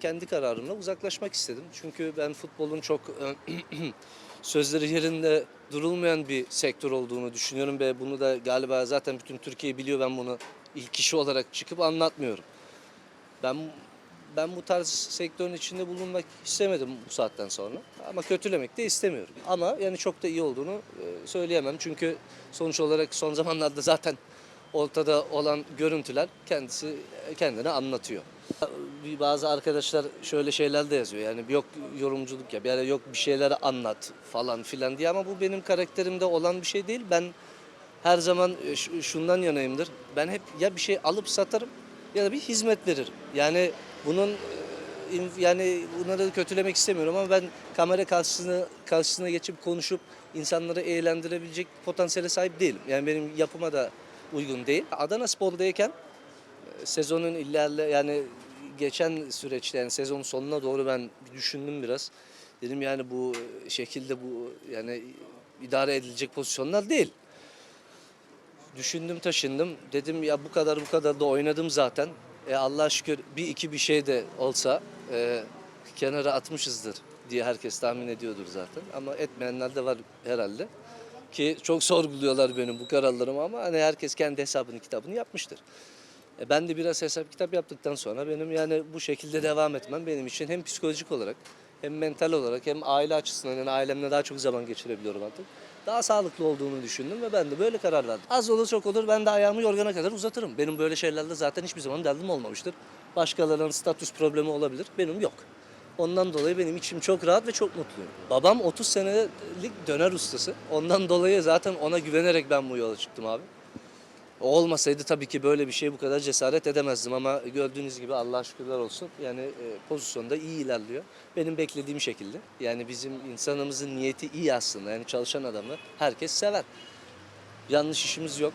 Kendi kararımla uzaklaşmak istedim. Çünkü ben futbolun çok sözleri yerinde durulmayan bir sektör olduğunu düşünüyorum ve bunu da galiba zaten bütün Türkiye biliyor ben bunu ilk kişi olarak çıkıp anlatmıyorum. Ben ben bu tarz sektörün içinde bulunmak istemedim bu saatten sonra. Ama kötülemek de istemiyorum. Ama yani çok da iyi olduğunu e, söyleyemem. Çünkü sonuç olarak son zamanlarda zaten ortada olan görüntüler kendisi kendini anlatıyor. Bir Bazı arkadaşlar şöyle şeyler de yazıyor. Yani yok yorumculuk yap, yani yok bir şeyleri anlat falan filan diye ama bu benim karakterimde olan bir şey değil. Ben her zaman e, şundan yanayımdır. Ben hep ya bir şey alıp satarım ya da bir hizmet veririm. Yani bunun e, yani bunları kötülemek istemiyorum ama ben kamera karşısına karşısına geçip konuşup insanları eğlendirebilecek potansiyele sahip değilim. Yani benim yapıma da uygun değil. Adana Spor'dayken sezonun ilerle yani geçen süreçte yani sezonun sonuna doğru ben düşündüm biraz. Dedim yani bu şekilde bu yani idare edilecek pozisyonlar değil. Düşündüm taşındım. Dedim ya bu kadar bu kadar da oynadım zaten. E Allah'a şükür bir iki bir şey de olsa e, kenara atmışızdır diye herkes tahmin ediyordur zaten. Ama etmeyenler de var herhalde. Ki çok sorguluyorlar benim bu kararlarımı ama hani herkes kendi hesabını kitabını yapmıştır. E ben de biraz hesap kitap yaptıktan sonra benim yani bu şekilde devam etmem benim için hem psikolojik olarak hem mental olarak hem aile açısından yani ailemle daha çok zaman geçirebiliyorum artık. Daha sağlıklı olduğunu düşündüm ve ben de böyle karar verdim. Az olur çok olur ben de ayağımı yorgana kadar uzatırım. Benim böyle şeylerle zaten hiçbir zaman derdim olmamıştır. Başkalarının statüs problemi olabilir. Benim yok. Ondan dolayı benim içim çok rahat ve çok mutluyum. Babam 30 senelik döner ustası. Ondan dolayı zaten ona güvenerek ben bu yola çıktım abi. Olmasaydı tabii ki böyle bir şey bu kadar cesaret edemezdim ama gördüğünüz gibi Allah'a şükürler olsun. Yani e, pozisyonda iyi ilerliyor. Benim beklediğim şekilde. Yani bizim insanımızın niyeti iyi aslında. Yani çalışan adamı herkes sever. Yanlış işimiz yok.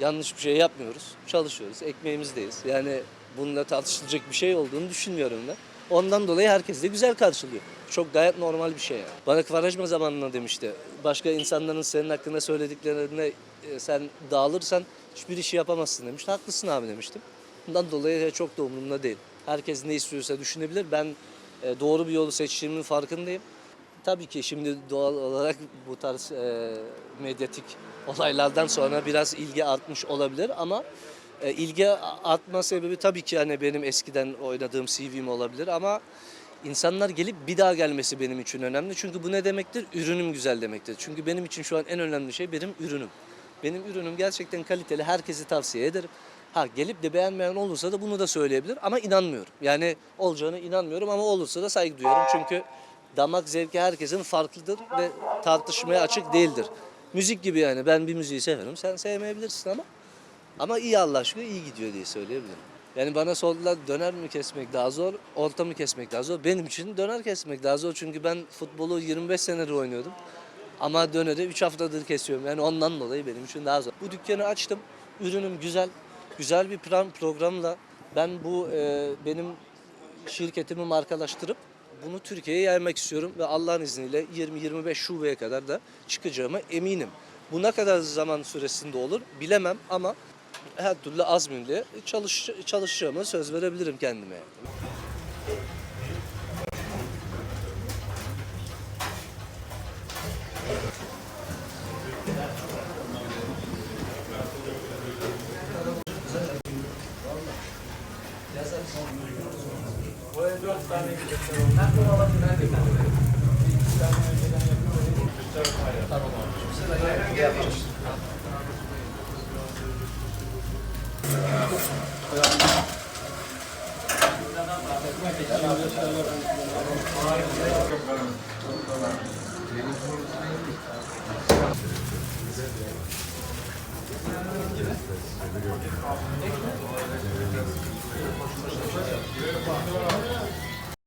Yanlış bir şey yapmıyoruz. Çalışıyoruz. Ekmeğimizdeyiz. Yani bununla tartışılacak bir şey olduğunu düşünmüyorum ben. Ondan dolayı herkes de güzel karşılıyor. Çok gayet normal bir şey yani. Bana Kvarajma zamanında demişti. Başka insanların senin hakkında söylediklerine e, sen dağılırsan hiçbir işi yapamazsın demişti. Haklısın abi demiştim. Bundan dolayı çok da umurumda değil. Herkes ne istiyorsa düşünebilir. Ben e, doğru bir yolu seçtiğimin farkındayım. Tabii ki şimdi doğal olarak bu tarz e, medyatik olaylardan sonra biraz ilgi artmış olabilir ama e, ilgi artma sebebi tabii ki hani benim eskiden oynadığım CV'm olabilir ama insanlar gelip bir daha gelmesi benim için önemli. Çünkü bu ne demektir? Ürünüm güzel demektir. Çünkü benim için şu an en önemli şey benim ürünüm. Benim ürünüm gerçekten kaliteli. Herkesi tavsiye ederim. Ha gelip de beğenmeyen olursa da bunu da söyleyebilir ama inanmıyorum. Yani olacağını inanmıyorum ama olursa da saygı duyarım. Çünkü damak zevki herkesin farklıdır ve tartışmaya açık değildir. Müzik gibi yani ben bir müziği severim sen sevmeyebilirsin ama ama iyi Allah aşkına iyi gidiyor diye söyleyebilirim. Yani bana sordular döner mi kesmek daha zor, orta mı kesmek daha zor? Benim için döner kesmek daha zor çünkü ben futbolu 25 senedir oynuyordum. Ama döneri 3 haftadır kesiyorum. Yani ondan dolayı benim için daha zor. Bu dükkanı açtım. Ürünüm güzel. Güzel bir plan programla ben bu e, benim şirketimi markalaştırıp bunu Türkiye'ye yaymak istiyorum ve Allah'ın izniyle 20-25 şubeye kadar da çıkacağıma eminim. Bu ne kadar zaman süresinde olur bilemem ama her türlü azmimle çalış, çalışacağıma söz verebilirim kendime. Oraya dört tane göster oldu. Ben bunu alabilirim. Ben de kendim. İki tane önceden yapıyorum. Göster olmayı. Tamam abi. Sıra gelin gelmiş. Thank you. Thank you.